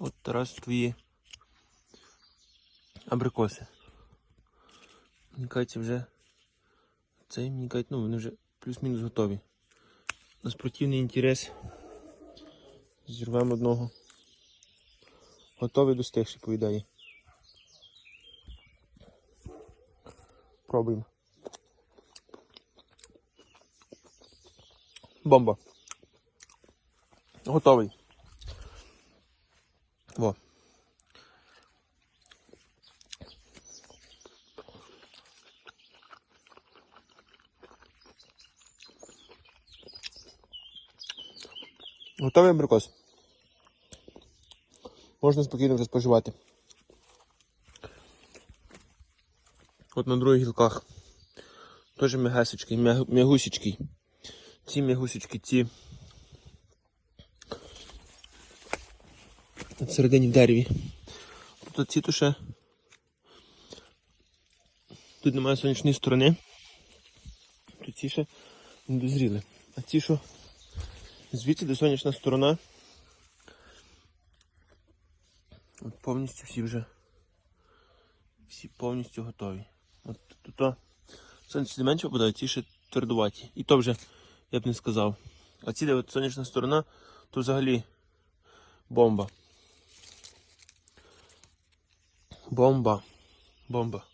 От Тарас твої абрикоси. Мені кажеться, вже цей, мені кажуть, ну вони вже плюс-мінус готові. На спортивний інтерес. Зірвемо одного. Готовий достигший, повідає. Пробуємо. Бомба. Готовий. Во. Готовий абрикос. Можна спокійно вже споживати. От на других гілках. Теж м'ягасечки, мяг- м'ягусечки. Ці м'ягусечки, ці. От Всередині в дереві. Тут ці. Тут немає сонячної сторони. Тут ці ще не дозріли. А ці що звідси де сонячна сторона. От повністю всі вже. Всі повністю готові. От тут сонце менше попадає, ці ще твердуваті. І то вже я б не сказав. А ці де от сонячна сторона, то взагалі бомба. Бомба. Бомба.